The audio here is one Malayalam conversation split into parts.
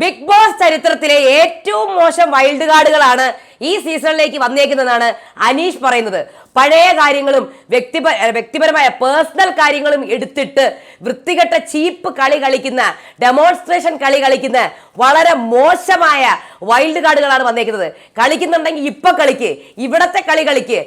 ബിഗ് ബോസ് ചരിത്രത്തിലെ ഏറ്റവും മോശം വൈൽഡ് കാർഡുകളാണ് ഈ സീസണിലേക്ക് വന്നേക്കുന്നതെന്നാണ് അനീഷ് പറയുന്നത്. പഴയ കാര്യങ്ങളും വ്യക്തിപ വ്യക്തിപരമായ പേഴ്സണൽ കാര്യങ്ങളും എടുത്തിട്ട് വൃത്തികെട്ട ചീപ്പ് കളി കളിക്കുന്ന ഡെമോൺസ്ട്രേഷൻ കളി കളിക്കുന്ന വളരെ മോശമായ വൈൽഡ് കാർഡുകളാണ് വന്നേക്കുന്നത്. കളിക്കുന്നുണ്ടെങ്കിൽ ഇപ്പൊ കളിക്ക് ഇവിടത്തെ കളി കളിക്ക്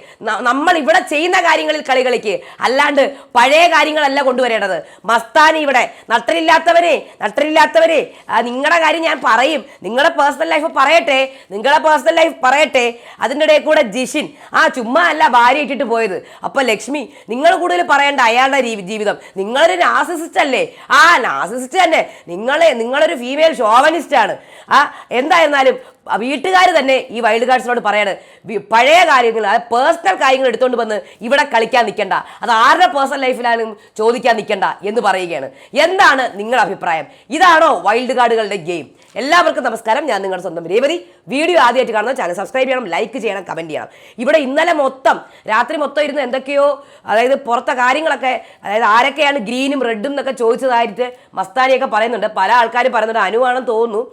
നമ്മൾ ഇവിടെ ചെയ്യുന്ന കാര്യങ്ങളിൽ കളി കളിക്ക്. അല്ലാണ്ട് പഴയ കാര്യങ്ങളല്ല കൊണ്ടുവരേണ്ടത്. മസ്താനി ഇവിടെ നട്ടലില്ലാത്തവരെ നട്ടലില്ലാത്തവരെ നിങ്ങളുടെ കാര്യം ഞാൻ പറയും. നിങ്ങളുടെ പേഴ്സണൽ ലൈഫ് പറയട്ടെ നിങ്ങളുടെ പേഴ്സണൽ ലൈഫ് പറയട്ടെ. അതിന്റെ ഇടയിൽ കൂടെ ജിഷിൻ ആ ചുമ്മാ അല്ല ഭാര്യ ഇട്ടിട്ട് പോയത്. അപ്പൊ ലക്ഷ്മി നിങ്ങൾ കൂടുതൽ പറയേണ്ട അയാളുടെ ജീവിതം. നിങ്ങളൊരു നാസിസിസ്റ്റ് അല്ലേ? ആ നാസിസിസ്റ്റ് തന്നെ. നിങ്ങളെ നിങ്ങളൊരു ഫീമെയിൽ ഷോവനിസ്റ്റ് ആണ്. ആ എന്തായിരുന്നാലും വീട്ടുകാർ തന്നെ ഈ വൈൽഡ് കാർഡ്സിനോട് പറയാണ് പഴയ കാര്യങ്ങൾ അതായത് പേഴ്സണൽ കാര്യങ്ങൾ എടുത്തുകൊണ്ട് വന്ന് ഇവിടെ കളിക്കാൻ നിൽക്കണ്ട അത് ആരുടെ പേഴ്സണൽ ലൈഫിലാണെങ്കിലും ചോദിക്കാൻ നിൽക്കണ്ട എന്ന് പറയുകയാണ്. എന്താണ് നിങ്ങളുടെ അഭിപ്രായം? ഇതാണോ വൈൽഡ് കാർഡുകളുടെ ഗെയിം എല്ലാവർക്കും നമസ്കാരം. ഞാൻ നിങ്ങളുടെ സ്വന്തം രേവതി. വീഡിയോ ആദ്യമായിട്ട് കാണുന്ന ചാനൽ സബ്സ്ക്രൈബ് ചെയ്യണം ലൈക്ക് ചെയ്യണം കമന്റ് ചെയ്യണം. ഇവിടെ ഇന്നലെ മൊത്തം രാത്രി മൊത്തം ഇരുന്ന് എന്തൊക്കെയോ അതായത് പുറത്തെ കാര്യങ്ങളൊക്കെ അതായത് ആരൊക്കെയാണ് ഗ്രീനും റെഡും എന്നൊക്കെ ചോദിച്ചതായിട്ട് മസ്താനിയൊക്കെ പറയുന്നുണ്ട്. പല ആൾക്കാരും പറയുന്നുണ്ട്. അനുവാണെന്ന് തോന്നുന്നു.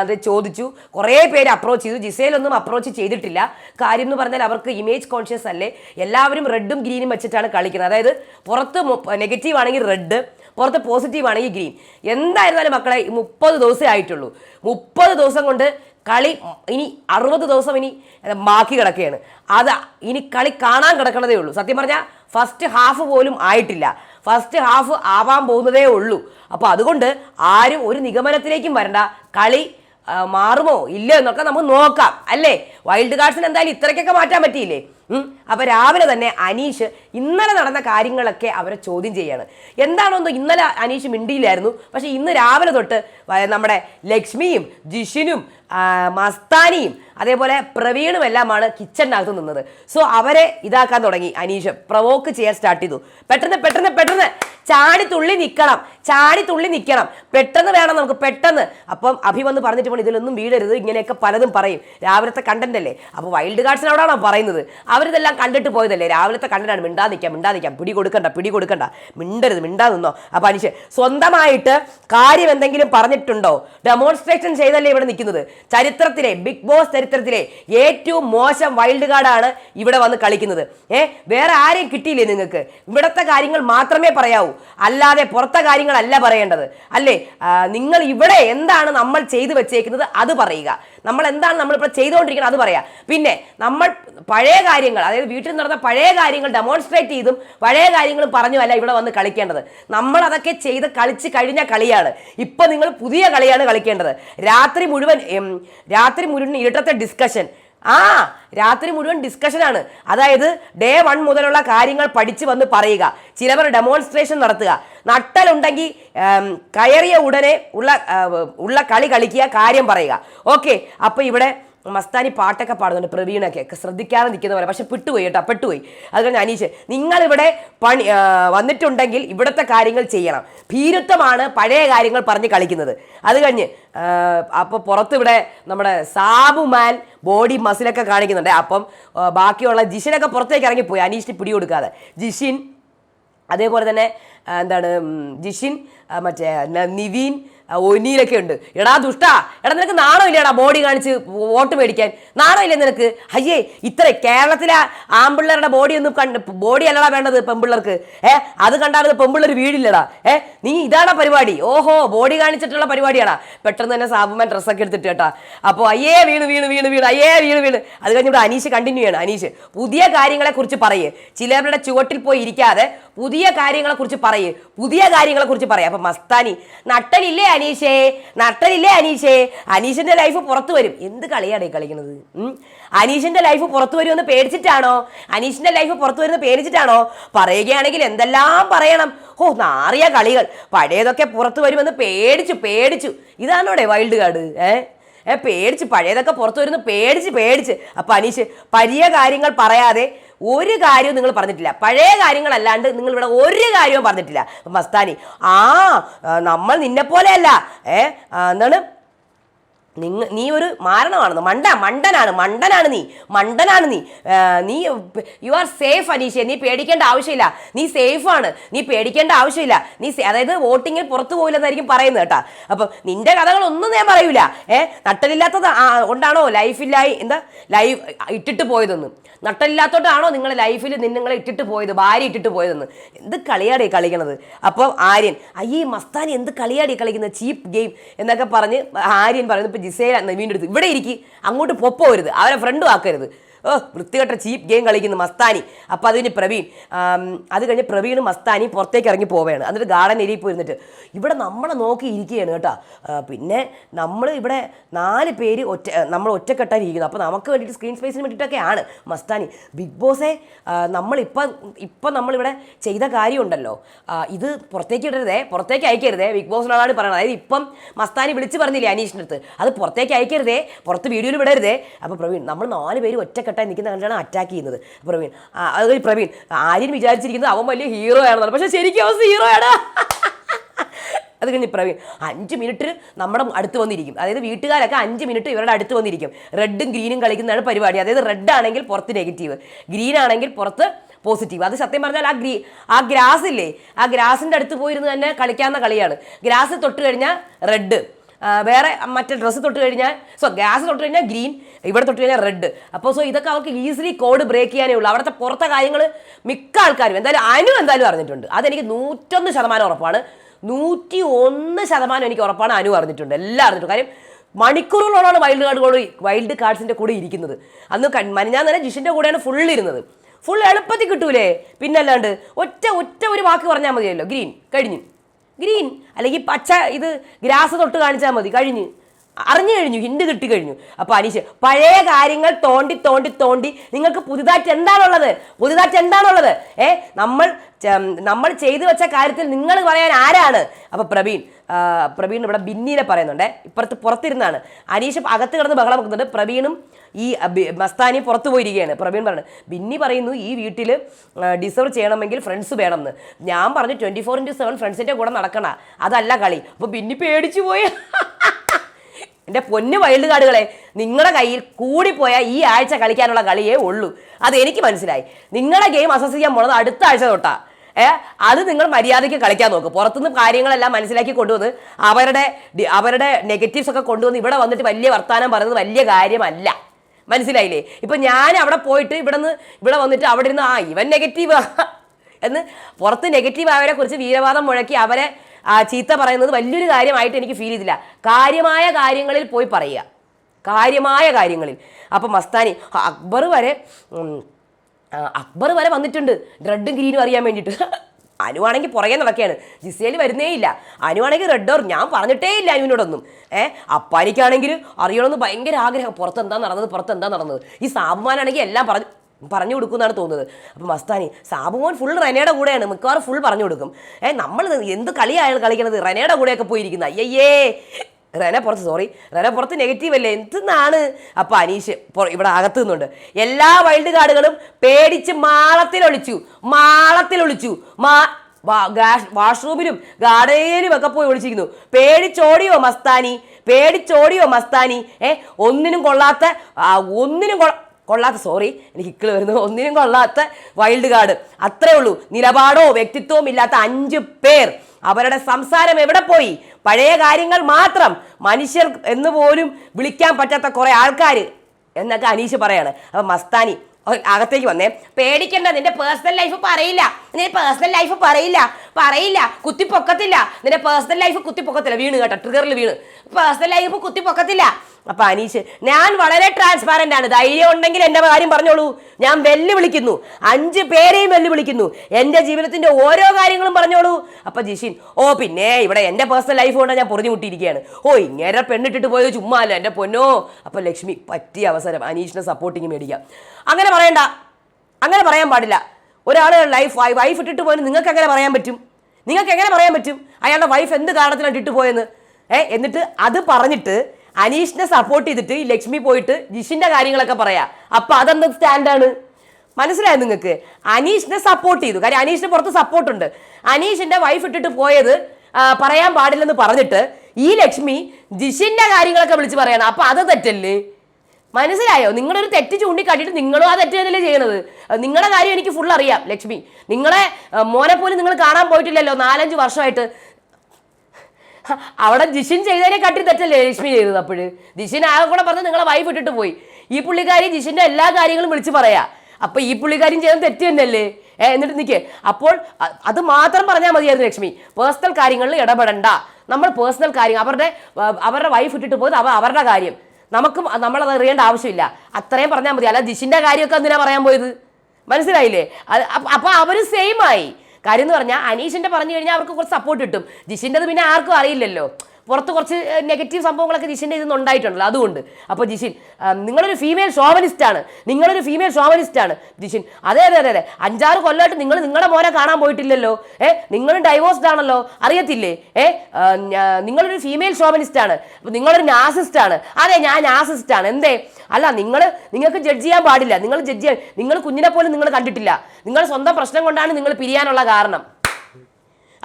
അത് ചോദിച്ചു. കുറേ പേര് അപ്രോച്ച് ചെയ്തു. ജിസയിലൊന്നും അപ്രോച്ച് ചെയ്തിട്ടില്ല. കാര്യം എന്ന് പറഞ്ഞാൽ അവർക്ക് ഇമേജ് കോൺഷ്യസ് അല്ലേ? എല്ലാവരും റെഡും ഗ്രീനും വെച്ചിട്ടാണ് കളിക്കുന്നത്. അതായത് പുറത്ത് നെഗറ്റീവ് ആണെങ്കിൽ റെഡ് പുറത്ത് പോസിറ്റീവ് ആണെങ്കിൽ ഗ്രീൻ എന്തായിരുന്നാലും മക്കളെ മുപ്പത് ദിവസമേ ആയിട്ടുള്ളൂ. മുപ്പത് ദിവസം കൊണ്ട് കളി ഇനി അറുപത് ദിവസം ഇനി ബാക്കി കിടക്കുകയാണ്. അത് ഇനി കളി കാണാൻ കിടക്കണതേ ഉള്ളൂ. സത്യം പറഞ്ഞാൽ ഫസ്റ്റ് ഹാഫ് പോലും ആയിട്ടില്ല. ഫസ്റ്റ് ഹാഫ് ആവാൻ പോകുന്നതേ ഉള്ളൂ. അപ്പോൾ അതുകൊണ്ട് ആരും ഒരു നിഗമനത്തിലേക്കും വരണ്ട. കളി മാറുമോ? ഇല്ലയോ എന്നൊക്കെ നമുക്ക് നോക്കാം അല്ലേ? വൈൽഡ് കാർഡ്സിന് എന്തായാലും ഇത്രയ്ക്കൊക്കെ മാറ്റാൻ പറ്റിയില്ലേ? ഉം. അപ്പൊ രാവിലെ തന്നെ അനീഷ് ഇന്നലെ നടന്ന കാര്യങ്ങളൊക്കെ അവരെ ചോദ്യം ചെയ്യാണ്. എന്താണോന്ന് ഇന്നലെ അനീഷ് മിണ്ടിയില്ലായിരുന്നു. പക്ഷെ ഇന്ന് രാവിലെ തൊട്ട് നമ്മുടെ ലക്ഷ്മിയും ജിഷിനും മസ്താനിയും അതേപോലെ പ്രവീണും എല്ലാമാണ് കിച്ചണിനകത്ത് നിന്നത്. സോ അവരെ ഇതാക്കാൻ തുടങ്ങി അനീഷ്. പ്രവോക്ക് ചെയ്യാൻ സ്റ്റാർട്ട് ചെയ്തു. പെട്ടെന്ന് പെട്ടെന്ന് പെട്ടെന്ന് ചാടി തുള്ളി നിൽക്കണം ചാടി തുള്ളി നിൽക്കണം പെട്ടെന്ന് വേണം നമുക്ക് പെട്ടെന്ന്. അപ്പം അഭി വന്ന് പറഞ്ഞിട്ട് പോകണം ഇതിലൊന്നും വീടരുത് ഇങ്ങനെയൊക്കെ പലതും പറയും. രാവിലത്തെ കണ്ടന്റ് അല്ലേ? അപ്പോൾ വൈൽഡ് കാർഡ്സിനോടാണോ പറയുന്നത്? അവരിതെല്ലാം കണ്ടിട്ട് പോയതല്ലേ? രാവിലത്തെ കണ്ടിട്ടാണ് മിണ്ടാതിരിക്കാം മിണ്ടാതിരിക്കാം പിടി കൊടുക്കണ്ട പിടി കൊടുക്കണ്ട. മിണ്ടരുത് മിണ്ടാ നിന്നോ. അപ്പം അനീഷ് സ്വന്തമായിട്ട് കാര്യം എന്തെങ്കിലും പറഞ്ഞിട്ടുണ്ടോ? ഡെമോൺസ്ട്രേഷൻ ചെയ്തല്ലേ ഇവിടെ നിൽക്കുന്നത്? ചരിത്രത്തിലെ ബിഗ് ബോസ് ചരിത്രത്തിലെ ഏറ്റവും മോശം വൈൽഡ് കാർഡാണ് ഇവിടെ വന്ന് കളിക്കുന്നത്. ഏ? വേറെ ആരെയും കിട്ടിയില്ലേ നിങ്ങൾക്ക്? ഇവിടുത്തെ കാര്യങ്ങൾ മാത്രമേ പറയാവൂ. അല്ലാതെ പുറത്തെ കാര്യങ്ങളല്ല പറയേണ്ടത്. അല്ലേ? നിങ്ങൾ ഇവിടെ എന്താണ് നമ്മൾ ചെയ്തു വെച്ചേക്കുന്നത് അത് പറയുക. നമ്മൾ എന്താണ് നമ്മളിപ്പോൾ ചെയ്തുകൊണ്ടിരിക്കുന്നത് അത് പറയാം. പിന്നെ നമ്മൾ പഴയ കാര്യങ്ങൾ അതായത് വീട്ടിൽ നടന്ന പഴയ കാര്യങ്ങൾ ഡെമോൺസ്ട്രേറ്റ് ചെയ്തും പഴയ കാര്യങ്ങളും പറഞ്ഞുമല്ല ഇവിടെ വന്ന് കളിക്കേണ്ടത്. നമ്മൾ അതൊക്കെ ചെയ്ത് കളിച്ച് കഴിഞ്ഞ കളിയാണ്. ഇപ്പോൾ നിങ്ങൾ പുതിയ കളിയാണ് കളിക്കേണ്ടത്. രാത്രി മുഴുവൻ രാത്രി മുഴുവൻ ഇരുട്ടത്തെ ഡിസ്കഷൻ ആ രാത്രി മുഴുവൻ ഡിസ്കഷനാണ് അതായത് ഡേ വൺ മുതലുള്ള കാര്യങ്ങൾ പഠിച്ചു വന്ന് പറയുക. ചിലവർ ഡെമോൺസ്ട്രേഷൻ നടത്തുക. നട്ടലുണ്ടെങ്കിൽ കയറിയ ഉടനെ ഉള്ള ഉള്ള കളി കളിക്കുക കാര്യം പറയുക. ഓക്കെ അപ്പോൾ ഇവിടെ മസ്താനി പാട്ടൊക്കെ പാടുന്നുണ്ട് പ്രവീണൊക്കെ. ശ്രദ്ധിക്കാതെ നിൽക്കുന്ന പോലെ. പക്ഷെ പെട്ടുപോയി കേട്ടോ പെട്ടുപോയി. അത് കഴിഞ്ഞ് അനീഷ് നിങ്ങളിവിടെ പണി വന്നിട്ടുണ്ടെങ്കിൽ ഇവിടുത്തെ കാര്യങ്ങൾ ചെയ്യണം. ഭീരുത്വമാണ് പഴയ കാര്യങ്ങൾ പറഞ്ഞ് കളിക്കുന്നത്. അത് കഴിഞ്ഞ് അപ്പോൾ പുറത്തിവിടെ നമ്മുടെ സാബുമാൻ ബോഡി മസിലൊക്കെ കാണിക്കുന്നുണ്ട്. അപ്പം ബാക്കിയുള്ള ജിഷിനൊക്കെ പുറത്തേക്ക് ഇറങ്ങിപ്പോയി. അനീഷിന് പിടി കൊടുക്കാതെ ജിഷിൻ അതേപോലെ തന്നെ എന്താണ് ജിഷിൻ മറ്റേ നിവീൻ ഒനിയിലൊക്കെ ഉണ്ട്. എടാ ദുഷ്ടാ എടാ നിനക്ക് നാണോ ഇല്ലേടാ ബോഡി കാണിച്ച് വോട്ട് മേടിക്കാൻ? നാണോ ഇല്ലേ നിനക്ക്? അയ്യേ ഇത്ര കേരളത്തിലെ ആമ്പിള്ളേരുടെ ബോഡി ഒന്നും കണ്ട് ബോഡി അല്ലടാ വേണ്ടത് പെമ്പിള്ളേർക്ക്. ഏ അത് കണ്ടാൽ പെമ്പിള്ളേർ വീടില്ലടാ. ഏ നീ ഇതാണ് പരിപാടി. ഓഹോ ബോഡി കാണിച്ചിട്ടുള്ള പരിപാടിയാടാ. പെട്ടെന്ന് തന്നെ സാബുമാൻ ഡ്രസ്സൊക്കെ എടുത്തിട്ട് കേട്ടാ. അപ്പോൾ അയ്യേ വീണ് വീണ് വീണ് വീണ് അയ്യേ വീണ് വീണ്. അത് കഴിഞ്ഞ് ഇവിടെ അനീഷ് കണ്ടിന്യൂ ചെയ്യണം. അനീഷ് പുതിയ കാര്യങ്ങളെക്കുറിച്ച് പറയേ. ചിലവരുടെ ചുവട്ടിൽ പോയി ഇരിക്കാതെ പുതിയ കാര്യങ്ങളെ കുറിച്ച് പറയേ. പുതിയ കാര്യങ്ങളെ കുറിച്ച് പറയാം. അപ്പൊ മസ്താനി നട്ടനില്ലേ അനീഷേ? നട്ടനില്ലേ അനീഷേ? അനീഷിന്റെ ലൈഫ് പുറത്തു വരും. എന്ത് കളിയാണ് കളിക്കുന്നത്? അനീഷിന്റെ ലൈഫ് പുറത്തു വരുമെന്ന് പേടിച്ചിട്ടാണോ? അനീഷിന്റെ ലൈഫ് പുറത്തു വരുന്ന പേടിച്ചിട്ടാണോ? പറയുകയാണെങ്കിൽ എന്തെല്ലാം പറയണം. ഓ നാറിയ കളികൾ. പഴയതൊക്കെ പുറത്തു വരുമെന്ന് പേടിച്ചു പേടിച്ചു. ഇതാണോടെ വൈൽഡ് കാർഡ് ഏഹ് പേടിച്ച് പഴയതൊക്കെ പുറത്തു വരുന്നു പേടിച്ച് പേടിച്ച്. അപ്പൊ അനീഷ് പരിയ കാര്യങ്ങൾ പറയാതെ ഒരു കാര്യവും നിങ്ങൾ പറഞ്ഞിട്ടില്ല. പഴയ കാര്യങ്ങളല്ലാണ്ട് നിങ്ങൾ ഇവിടെ ഒരു കാര്യവും പറഞ്ഞിട്ടില്ല. മസ്താനി ആ നമ്മൾ നിന്നെ പോലെയല്ല ഏ എന്താണ്? നിങ്ങ നീ ഒരു മാരണമാണ് മണ്ട മണ്ടനാണ് മണ്ടനാണ് നീ മണ്ടനാണ് നീ. നീ യു ആർ സേഫ് അനീഷ. നീ പേടിക്കേണ്ട ആവശ്യമില്ല. നീ സേഫാണ് നീ പേടിക്കേണ്ട ആവശ്യമില്ല. നീ അതായത് വോട്ടിങ്ങിൽ പുറത്തു പോയില്ലെന്നായിരിക്കും പറയുന്നത് കേട്ടാ. അപ്പം നിന്റെ കഥകളൊന്നും ഞാൻ പറയൂല. ഏ നട്ടലില്ലാത്തത് കൊണ്ടാണോ ലൈഫില്ലായി എന്താ? ലൈഫ് ഇട്ടിട്ട് പോയതെന്ന്. നട്ടലില്ലാത്തോട്ടാണോ നിങ്ങളെ ലൈഫിൽ നിങ്ങളെ ഇട്ടിട്ട് പോയത് ഭാര്യ ഇട്ടിട്ട് പോയതെന്ന്. എന്ത് കളിയാടി കളിക്കണത്? അപ്പോൾ ആര്യൻ അയ്യേ മസ്താനി എന്ത് കളിയാടി കളിക്കുന്നത്? ചീപ്പ് ഗെയിം എന്നൊക്കെ പറഞ്ഞ് ആര്യൻ പറയുന്നു. ജിസേല നവീന്റെ അടുത്ത് ഇവിടെ ഇരിക്കി അങ്ങോട്ട് പൊപ്പോരുത് അവരെ ഫ്രണ്ടും ആക്കരുത്. ഓ വൃത്തികെട്ട ചീപ്പ് ഗെയിം കളിക്കുന്നു മസ്താനി. അപ്പോൾ അതിന് പ്രവീൺ അത് കഴിഞ്ഞ് പ്രവീണും മസ്താനി പുറത്തേക്ക് ഇറങ്ങി പോവുകയാണ്. എന്നിട്ട് ഗാർഡൻ ഏരിയയിൽ പോയിരുന്നിട്ട് ഇവിടെ നമ്മളെ നോക്കി ഇരിക്കുകയാണ് കേട്ടോ. പിന്നെ നമ്മൾ ഇവിടെ നാല് പേര് ഒറ്റ നമ്മൾ ഒറ്റക്കെട്ടായി ഇരിക്കുന്നു അപ്പോൾ നമുക്ക് വേണ്ടിയിട്ട് സ്ക്രീൻ സ്പേസിന് വേണ്ടിയിട്ടൊക്കെയാണ് മസ്താനി. ബിഗ് ബോസെ നമ്മളിപ്പം ഇപ്പം നമ്മളിവിടെ ചെയ്ത കാര്യമുണ്ടല്ലോ. ഇത് പുറത്തേക്ക് ഇടരുതേ പുറത്തേക്ക് അയക്കരുതേ. ബിഗ് ബോസിനോടാണ് പറയുന്നത് അതായത് ഇപ്പം മസ്താനി വിളിച്ച് പറഞ്ഞില്ലേ അനീഷിന്റെ അടുത്ത്. അത് പുറത്തേക്ക് അയക്കരുതേ പുറത്ത് വീഡിയോയിൽ വിടരുതേ അപ്പോൾ പ്രവീൺ നമ്മൾ നാല് പേര് ഒറ്റക്കെട്ടായി നിൽക്കുന്ന കണ്ടാണ് അറ്റാക്ക് ചെയ്യുന്നത്. പ്രവീൺ. അത് പ്രവീൺ. ആര്യൻ വിചാരിച്ചിരിക്കുന്നത് അവൻ വലിയ ഹീറോ ആണെന്നാണ്. പക്ഷേ ശരിക്കും അവൻ ഹീറോ ആണ്. അത് കഴിഞ്ഞ് പ്രവീൺ. അഞ്ച് മിനിറ്റ് നമ്മുടെ അടുത്ത് വന്നിരിക്കും. അതായത് വീട്ടുകാരൊക്കെ അഞ്ച് മിനിറ്റ് ഇവരുടെ അടുത്ത് വന്നിരിക്കും. റെഡും ഗ്രീനും കളിക്കുന്നതാണ് പരിപാടി. അതായത് റെഡ് ആണെങ്കിൽ പുറത്ത് നെഗറ്റീവ് ഗ്രീൻ ആണെങ്കിൽ പുറത്ത് പോസിറ്റീവ് അത് സത്യം പറഞ്ഞാൽ ആ ഗ്രീ ആ ഗ്രാസ് ഇല്ലേ ആ ഗ്രാസിന്റെ അടുത്ത് പോയിരുന്ന് തന്നെ കളിക്കാവുന്ന കളിയാണ്. ഗ്രാസ് തൊട്ട് കഴിഞ്ഞാൽ റെഡ് വേറെ മറ്റേ ഡ്രസ്സ് തൊട്ട് കഴിഞ്ഞാൽ സോ ഗ്യാസ് തൊട്ട് കഴിഞ്ഞാൽ ഗ്രീൻ ഇവിടെ തൊട്ട് കഴിഞ്ഞാൽ റെഡ് അപ്പോൾ സോ ഇതൊക്കെ അവർക്ക് ഈസിലി കോഡ് ബ്രേക്ക് ചെയ്യാനേ ഉള്ളൂ. അവിടുത്തെ പുറത്തെ കാര്യങ്ങൾ മിക്ക ആൾക്കാരും എന്തായാലും അനു എന്തായാലും അറിഞ്ഞിട്ടുണ്ട്. അതെനിക്ക് നൂറ്റൊന്ന് ശതമാനം ഉറപ്പാണ്. നൂറ്റി ഒന്ന് ശതമാനം എനിക്ക് ഉറപ്പാണ് അനു അറിഞ്ഞിട്ടുണ്ട്. എല്ലാം അറിഞ്ഞിട്ടുണ്ട്. കാര്യം മണിക്കൂറുകളോളാണ് വൈൽഡ് കാർഡുകൾ വൈൽഡ് കാർഡ്സിന്റെ കൂടെ ഇരിക്കുന്നത്. അന്ന് മഞ്ഞാൻ തന്നെ ജിഷിന്റെ കൂടെയാണ് ഫുൾ ഇരുന്നത്. ഫുൾ എളുപ്പത്തിൽ കിട്ടൂലേ? പിന്നല്ലാണ്ട് ഒറ്റ ഒറ്റ ഒരു വാക്ക് പറഞ്ഞാൽ മതിയല്ലോ. ഗ്രീൻ കഴിഞ്ഞു. ഗ്രീൻ. അല്ലെങ്കിൽ പച്ച ഇത് ഗ്രാസ് തൊട്ട് കാണിച്ചാൽ മതി. കഴിഞ്ഞ്. അറിഞ്ഞു കഴിഞ്ഞു ഹിന്റ് കിട്ടി കഴിഞ്ഞു. അപ്പോൾ അനീഷ് പഴയ കാര്യങ്ങൾ തോണ്ടി തോണ്ടി തോണ്ടി നിങ്ങൾക്ക് പുതുതായിട്ട് എന്താണുള്ളത്? പുതുതായിട്ട് എന്താണുള്ളത്? ഏ നമ്മൾ നമ്മൾ ചെയ്തു വെച്ച കാര്യത്തിൽ നിങ്ങൾ പറയാൻ ആരാണ്? അപ്പോൾ പ്രവീൺ പ്രവീൺ ഇവിടെ ബിന്നീനെ പറയുന്നുണ്ട്. ഇപ്പുറത്ത് പുറത്തിരുന്നാണ്. അനീഷ് അകത്ത് കിടന്ന് ബഹളം വെക്കുന്നുണ്ട്. പ്രവീണും ഈ മസ്താനി പുറത്തു പോയിരിക്കുകയാണ്. പ്രവീൺ പറഞ്ഞു ബിന്നി പറയുന്നു ഈ വീട്ടിൽ ഡിസർവ് ചെയ്യണമെങ്കിൽ ഫ്രണ്ട്സ് വേണമെന്ന്. ഞാൻ പറഞ്ഞു ട്വന്റി ഫോർ ഇന്റു സെവൻ ഫ്രണ്ട്സിന്റെ കൂടെ നടക്കണ അതല്ല കളി. അപ്പോൾ ബിന്നി പേടിച്ചു പോയി. എന്റെ പൊന്നു വൈൽഡ് കാർഡുകളെ നിങ്ങളുടെ കയ്യിൽ കൂടിപ്പോയാൽ ഈ ആഴ്ച കളിക്കാനുള്ള കളിയേ ഉള്ളൂ. അത് എനിക്ക് മനസ്സിലായി. നിങ്ങളുടെ ഗെയിം അസസ് ചെയ്യാൻ പോണത് അടുത്ത ആഴ്ച തൊട്ടാ. ഏ അത് നിങ്ങൾ മര്യാദയ്ക്ക് കളിക്കാൻ നോക്കും. പുറത്തുനിന്ന് കാര്യങ്ങളെല്ലാം മനസ്സിലാക്കി കൊണ്ടുവന്ന് അവരുടെ അവരുടെ നെഗറ്റീവ്സ് ഒക്കെ കൊണ്ടുവന്ന് ഇവിടെ വന്നിട്ട് വലിയ വർത്തമാനം പറയുന്നത് വലിയ കാര്യമല്ല. മനസ്സിലായില്ലേ? ഇപ്പൊ ഞാൻ അവിടെ പോയിട്ട് ഇവിടെ നിന്ന് ഇവിടെ വന്നിട്ട് അവിടെ ഇരുന്ന് ആ ഇവൻ നെഗറ്റീവ് എന്ന് പുറത്ത് നെഗറ്റീവ് ആയവരെ കുറിച്ച് വീരവാദം മുഴക്കി അവരെ ചീത്ത പറയുന്നത് വലിയൊരു കാര്യമായിട്ട് എനിക്ക് ഫീൽ ചെയ്തില്ല. കാര്യമായ കാര്യങ്ങളിൽ പോയി പറയുക. കാര്യമായ കാര്യങ്ങളിൽ. അപ്പം മസ്താനി അക്ബർ വരെ അക്ബർ വരെ വന്നിട്ടുണ്ട്. റെഡും ഗ്രീനും അറിയാൻ വേണ്ടിയിട്ട്. അനുവാണെങ്കിൽ പുറകെ നടക്കുകയാണ്. ജിസേൽ വരുന്നേ ഇല്ല. അനുവാണെങ്കിൽ റെഡ് ഓർ ഞാൻ പറഞ്ഞിട്ടേ ഇല്ല അനുവിനോടൊന്നും. ഏ അപ്പാനിക്കാണെങ്കിൽ അറിയണമെന്ന് ഭയങ്കര ആഗ്രഹം. പുറത്ത് എന്താ നടന്നത് പുറത്ത് എന്താ നടന്നത്. ഈ സാബുമാനാണെങ്കിൽ എല്ലാം പറഞ്ഞു പറഞ്ഞു കൊടുക്കുമെന്നാണ് തോന്നുന്നത്. അപ്പം മസ്താനി സാബുമോൻ ഫുൾ റെനയുടെ കൂടെയാണ്. മിക്കവാറും ഫുൾ പറഞ്ഞു കൊടുക്കും. ഏ നമ്മൾ എന്ത് കളിയാണ് കളിക്കണത് റെനയുടെ കൂടെയൊക്കെ പോയിരിക്കുന്നത് അയ്യയ്യേ! റെന പുറത്ത് സോറി റെന പുറത്ത് നെഗറ്റീവ് അല്ലേ? എന്തെന്നാണ്? അപ്പോൾ അനീഷ് ഇവിടെ അകത്തു നിന്നുണ്ട്. എല്ലാ വൈൽഡ് കാർഡുകളും പേടിച്ച് മാളത്തിൽ ഒളിച്ചു മാ വാഷ്റൂമിലും ഗാർഡനിലും ഒക്കെ പോയി ഒളിച്ചിരിക്കുന്നു. പേടിച്ചോടിയോ മസ്താനി? പേടിച്ചോടിയോ മസ്താനി? ഏ ഒന്നിനും കൊള്ളാത്ത ഒന്നിനും കൊള്ള കൊള്ളാത്ത സോറി എനിക്ക് ഇക്കിൾ വരുന്നു ഒന്നിനും കൊള്ളാത്ത വൈൽഡ് കാർഡ് അത്രേ ഉള്ളൂ. നിലപാടോ വ്യക്തിത്വവും ഇല്ലാത്ത അഞ്ച് പേർ. അവരുടെ സംസാരം എവിടെ പോയി? പഴയ കാര്യങ്ങൾ മാത്രം മനുഷ്യർ എന്ന് പോലും വിളിക്കാൻ പറ്റാത്ത കുറേ ആൾക്കാർ എന്നൊക്കെ അനീഷ് പറയാണ്. അപ്പം മസ്താനി അകത്തേക്ക് വന്നേ. പേടിക്കണ്ട നിന്റെ പേഴ്സണൽ ലൈഫ് പറയില്ല. നിന്റെ പേഴ്സണൽ ലൈഫ് പറയില്ല. പറയില്ല കുത്തിപ്പൊക്കത്തില്ല. നിന്റെ പേഴ്സണൽ ലൈഫ് കുത്തിപ്പൊക്കത്തില്ല. വീണ് കേട്ടോ ട്രിഗറിൽ വീണ്. പേഴ്സണൽ ലൈഫ് കുത്തിപ്പൊക്കത്തില്ല. അപ്പൊ അനീഷ് ഞാൻ വളരെ ട്രാൻസ്പാരന്റ് ആണ്. ധൈര്യം ഉണ്ടെങ്കിൽ എന്റെ കാര്യം പറഞ്ഞോളൂ. ഞാൻ വെല്ലുവിളിക്കുന്നു. അഞ്ച് പേരെയും വെല്ലുവിളിക്കുന്നു. എന്റെ ജീവിതത്തിന്റെ ഓരോ കാര്യങ്ങളും പറഞ്ഞോളൂ. അപ്പൊ ജിഷിൻ ഓ പിന്നെ ഇവിടെ എന്റെ പേഴ്സണൽ ലൈഫ് കൊണ്ട് ഞാൻ പൊറിഞ്ഞു മുട്ടിയിരിക്കുകയാണ് ഓ ഇങ്ങനെ പെണ്ണിട്ടിട്ട് പോയത് ചുമ്മാ അല്ല എന്റെ പൊന്നോ. അപ്പൊ ലക്ഷ്മി പറ്റിയ അവസരം. അനീഷിനെ സപ്പോർട്ടിങ് മേടിക്കാം. അങ്ങനെ പറയണ്ട. അങ്ങനെ പറയാൻ പാടില്ല. ഒരാൾ ലൈഫ് വൈഫ് ഇട്ടിട്ട് പോയെന്ന് നിങ്ങൾക്ക് എങ്ങനെ പറയാൻ പറ്റും? നിങ്ങൾക്ക് എങ്ങനെ പറയാൻ പറ്റും? അയാളുടെ വൈഫ് എന്ത് കാരണത്തിലാണ് ഇട്ടിട്ട് പോയെന്ന്? ഏ എന്നിട്ട് അത് പറഞ്ഞിട്ട് അനീഷിനെ സപ്പോർട്ട് ചെയ്തിട്ട് ഈ ലക്ഷ്മി പോയിട്ട് ജിഷിന്റെ കാര്യങ്ങളൊക്കെ പറയാ. അപ്പൊ അതെന്ത് സ്റ്റാൻഡാണ് മനസ്സിലായത് നിങ്ങൾക്ക്? അനീഷിനെ സപ്പോർട്ട് ചെയ്തു. കാര്യം അനീഷിന് പുറത്ത് സപ്പോർട്ടുണ്ട് അനീഷിന്റെ വൈഫ് ഇട്ടിട്ട് പോയത് പറയാൻ പാടില്ലെന്ന് പറഞ്ഞിട്ട് ഈ ലക്ഷ്മി ജിഷിന്റെ കാര്യങ്ങളൊക്കെ വിളിച്ച് പറയണം. അപ്പൊ അത് തെറ്റല്ലേ? മനസ്സിലായോ? നിങ്ങളൊരു തെറ്റ് ചൂണ്ടിക്കാട്ടിയിട്ട് നിങ്ങളും ആ തെറ്റ് തന്നെയല്ലേ ചെയ്യണത്. നിങ്ങളുടെ കാര്യം എനിക്ക് ഫുൾ അറിയാം ലക്ഷ്മി. നിങ്ങളെ മോനെ പോലും നിങ്ങൾ കാണാൻ പോയിട്ടില്ലല്ലോ നാലഞ്ച് വർഷമായിട്ട്. അവിടെ ജിഷിൻ ചെയ്തതിനെ കട്ടി തെറ്റല്ലേ ലക്ഷ്മി ചെയ്തത് അപ്പോഴ്? ജിഷിൻ ആകെ കൂടെ പറഞ്ഞ് നിങ്ങളെ വൈഫ് ഇട്ടിട്ട് പോയി. ഈ പുള്ളിക്കാരി ജിഷിന്റെ എല്ലാ കാര്യങ്ങളും വിളിച്ച് പറയാ. അപ്പൊ ഈ പുള്ളിക്കാരിയും ചെയ്യാൻ തെറ്റ് തന്നെയല്ലേ? ഏ എന്നിട്ട് നിൽക്കേ അപ്പോൾ അത് മാത്രം പറഞ്ഞാൽ മതിയായിരുന്നു ലക്ഷ്മി പേഴ്സണൽ കാര്യങ്ങളിൽ ഇടപെടണ്ട. നമ്മൾ പേഴ്സണൽ കാര്യം അവരുടെ അവരുടെ വൈഫ് ഇട്ടിട്ട് പോയത് അവ അവരുടെ കാര്യം. നമുക്കും നമ്മളത് അറിയേണ്ട ആവശ്യമില്ല. അത്രയും പറഞ്ഞാൽ മതി. അല്ല ജിഷിന്റെ കാര്യമൊക്കെ എന്തിനാ പറയാൻ പോയത്? മനസ്സിലായില്ലേ? അത് അപ്പ- അപ്പൊ അവർ സെയിം ആയി. കാര്യം എന്ന് പറഞ്ഞാൽ അനീഷിന്റെ പറഞ്ഞു കഴിഞ്ഞാൽ അവർക്ക് കുറച്ച് സപ്പോർട്ട് കിട്ടും. ജിഷിന്റെത് പിന്നെ ആർക്കും അറിയില്ലല്ലോ. പുറത്ത് കുറച്ച് നെഗറ്റീവ് സംഭവങ്ങളൊക്കെ ജിഷിന്റെ ഇതിൽ ഉണ്ടായിട്ടുണ്ടല്ലോ അതുകൊണ്ട്. അപ്പോൾ ജിഷിൻ നിങ്ങളൊരു ഫീമെയിൽ ഷോവനിസ്റ്റ് ആണ്. നിങ്ങളൊരു ഫീമെയിൽ ഷോവനിസ്റ്റ് ആണ് ജിഷിൻ. അതെ അതെ അതെ അതെ. അഞ്ചാറ് കൊല്ലമായിട്ട് നിങ്ങൾ നിങ്ങളുടെ മോനെ കാണാൻ പോയിട്ടില്ലല്ലോ. ഏ നിങ്ങളും ഡൈവോഴ്സ്ഡ് ആണല്ലോ. അറിയത്തില്ലേ? ഏ നിങ്ങളൊരു ഫീമെയിൽ ഷോവനിസ്റ്റ് ആണ്. നിങ്ങളൊരു നാസിസ്റ്റ് ആണ്. അതെ ഞാൻ നാസിസ്റ്റ് ആണ്. എന്തേ? അല്ല നിങ്ങൾ നിങ്ങൾക്ക് ജഡ്ജ് ചെയ്യാൻ പാടില്ല. നിങ്ങൾ ജഡ്ജ് ചെയ്യാൻ നിങ്ങൾ കുഞ്ഞിനെ പോലും നിങ്ങൾ കണ്ടിട്ടില്ല. നിങ്ങൾ സ്വന്തം പ്രശ്നം കൊണ്ടാണ് നിങ്ങൾ പിരിയാനുള്ള കാരണം.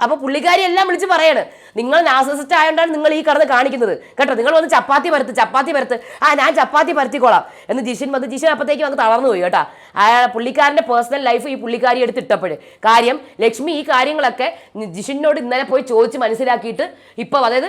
അപ്പോൾ പുള്ളിക്കാരി എല്ലാം വിളിച്ച് പറയാണ് നിങ്ങൾ നാസസിസ്റ്റ് ആയതുകൊണ്ടാണ് നിങ്ങൾ ഈ കടന്ന് കാണിക്കുന്നത്. കേട്ടോ? നിങ്ങൾ വന്ന് ചപ്പാത്തി പരത്ത് ചപ്പാത്തി പരത്ത്. ആ ഞാൻ ചപ്പാത്തി പരത്തിക്കോളാം. എന്ന് ജിഷിൻ വന്ന് ജിഷിൻ അപ്പത്തേക്ക് അങ്ങ് തളർന്നു പോയി കേട്ടോ. ആ പുള്ളിക്കാരന്റെ പേഴ്സണൽ ലൈഫ് ഈ പുള്ളിക്കാരി എടുത്ത് ഇട്ടപ്പോഴ്. കാര്യം ലക്ഷ്മി ഈ കാര്യങ്ങളൊക്കെ ജിഷിനോട് ഇന്നലെ പോയി ചോദിച്ച് മനസ്സിലാക്കിയിട്ട് ഇപ്പോൾ അതായത്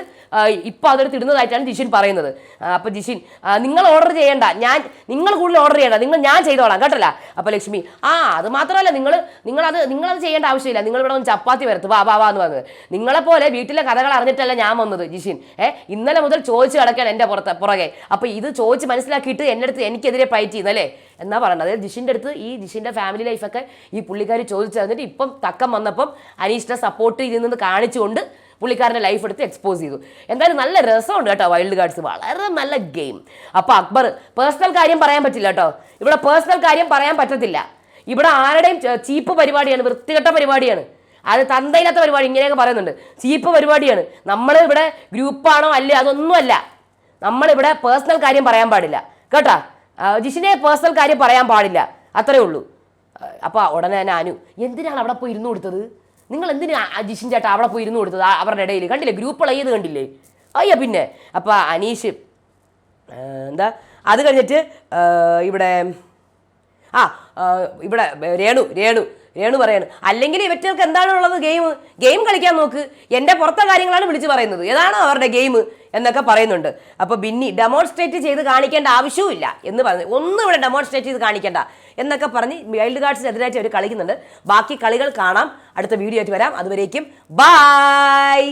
ഇപ്പോൾ അതെടുത്ത് ഇടുന്നതായിട്ടാണ് ജിഷിൻ പറയുന്നത്. അപ്പോൾ ജിഷിൻ നിങ്ങൾ ഓർഡർ ചെയ്യേണ്ട. ഞാൻ നിങ്ങൾ കൂടുതൽ ഓർഡർ ചെയ്യണ്ട. നിങ്ങൾ ഞാൻ ചെയ്തോളാം. കേട്ടല്ല? അപ്പോൾ ലക്ഷ്മി ആ അത് മാത്രമല്ല നിങ്ങൾ നിങ്ങളത് നിങ്ങളത് ചെയ്യേണ്ട ആവശ്യമില്ല. നിങ്ങൾ ഇവിടെ ഒന്ന് ചപ്പാത്തി വരത്ത് വാ വാ വാ എന്ന് പറഞ്ഞത്. നിങ്ങളെപ്പോലെ വീട്ടിലെ കഥകൾ അറിഞ്ഞിട്ടല്ല ഞാൻ വന്നത് ജിഷിൻ. ഏ ഇന്നലെ മുതൽ ചോദിച്ചു കിടക്കുകയാണ് എന്റെ പുറത്ത് പുറകെ. അപ്പോൾ ഇത് ചോദിച്ച് മനസ്സിലാക്കിയിട്ട് എന്റെ അടുത്ത് എനിക്കെതിരെ ഫൈറ്റ് ചെയ്യുന്നല്ലേ എന്നാ പറയുന്നത് അതായത് ജിഷിന്റെ അടുത്ത് ഈ ജിഷിന്റെ ഫാമിലി ലൈഫൊക്കെ ഈ പുള്ളിക്കാരി ചോദിച്ചു തന്നിട്ട് ഇപ്പം തക്കം വന്നപ്പം അനീഷിനെ സപ്പോർട്ട് ചെയ്തെന്ന് കാണിച്ചുകൊണ്ട് പുള്ളിക്കാരന്റെ ലൈഫ് എടുത്ത് എക്സ്പോസ് ചെയ്തു. എന്തായാലും നല്ല രസമുണ്ട് കേട്ടോ വൈൽഡ് കാർഡ്സ് വളരെ നല്ല ഗെയിം അപ്പോൾ അക്ബർ പേഴ്സണൽ കാര്യം പറയാൻ പറ്റില്ല കേട്ടോ. ഇവിടെ പേഴ്സണൽ കാര്യം പറയാൻ പറ്റത്തില്ല. ഇവിടെ ആരുടെയും ചീപ്പ് പരിപാടിയാണ് വൃത്തികെട്ട പരിപാടിയാണ്. അത് തന്തയില്ലാത്ത പരിപാടി ഇങ്ങനെയൊക്കെ പറയുന്നുണ്ട്. ചീപ്പ് പരിപാടിയാണ്. നമ്മൾ ഇവിടെ ഗ്രൂപ്പാണോ അല്ലേ? അതൊന്നുമല്ല. നമ്മളിവിടെ പേഴ്സണൽ കാര്യം പറയാൻ പാടില്ല. കേട്ടാ? ജിഷിനെ പേഴ്സണൽ കാര്യം പറയാൻ പാടില്ല. അത്രേ ഉള്ളൂ. അപ്പോൾ ഉടനെ തന്നെ അനു എന്തിനാണ് അവിടെ പോയി ഇരുന്നു കൊടുത്തത്? നിങ്ങൾ എന്തിനാ ജിഷിൻ ചേട്ടാ അവിടെ പോയി ഇരുന്നു കൊടുത്തത്? അവരുടെ ഇടയിൽ കണ്ടില്ലേ? ഗ്രൂപ്പ് ചെയ്ത് കണ്ടില്ലേ? അയ്യ പിന്നെ. അപ്പോൾ അനീഷ് എന്താ? അത് കഴിഞ്ഞിട്ട് ഇവിടെ ആ, ഇവിടെ രേണു രേണു. രേണു പറയാണ്. അല്ലെങ്കിൽ ഇവറ്റകൾക്ക് എന്താണ് ഉള്ളത് ഗെയിം? ഗെയിം കളിക്കാൻ നോക്ക്. എന്റെ പുറത്തെ കാര്യങ്ങളാണ് വിളിച്ചു പറയുന്നത്. ഏതാണ് അവരുടെ ഗെയിം എന്നൊക്കെ പറയുന്നുണ്ട്. അപ്പോൾ ബിന്നി ഡെമോൺസ്ട്രേറ്റ് ചെയ്ത് കാണിക്കേണ്ട ആവശ്യവുമില്ല എന്ന് പറഞ്ഞു. ഒന്നും ഇവിടെ ഡെമോൺസ്ട്രേറ്റ് ചെയ്ത് കാണിക്കേണ്ട എന്നൊക്കെ പറഞ്ഞ് വൈൽഡ് കാർഡ്സിനെതിരായിട്ട് അവർ കളിക്കുന്നുണ്ട്. ബാക്കി കളികൾ കാണാം. അടുത്ത വീഡിയോ ആയിട്ട് വരാം. അതുവരേക്കും ബായ്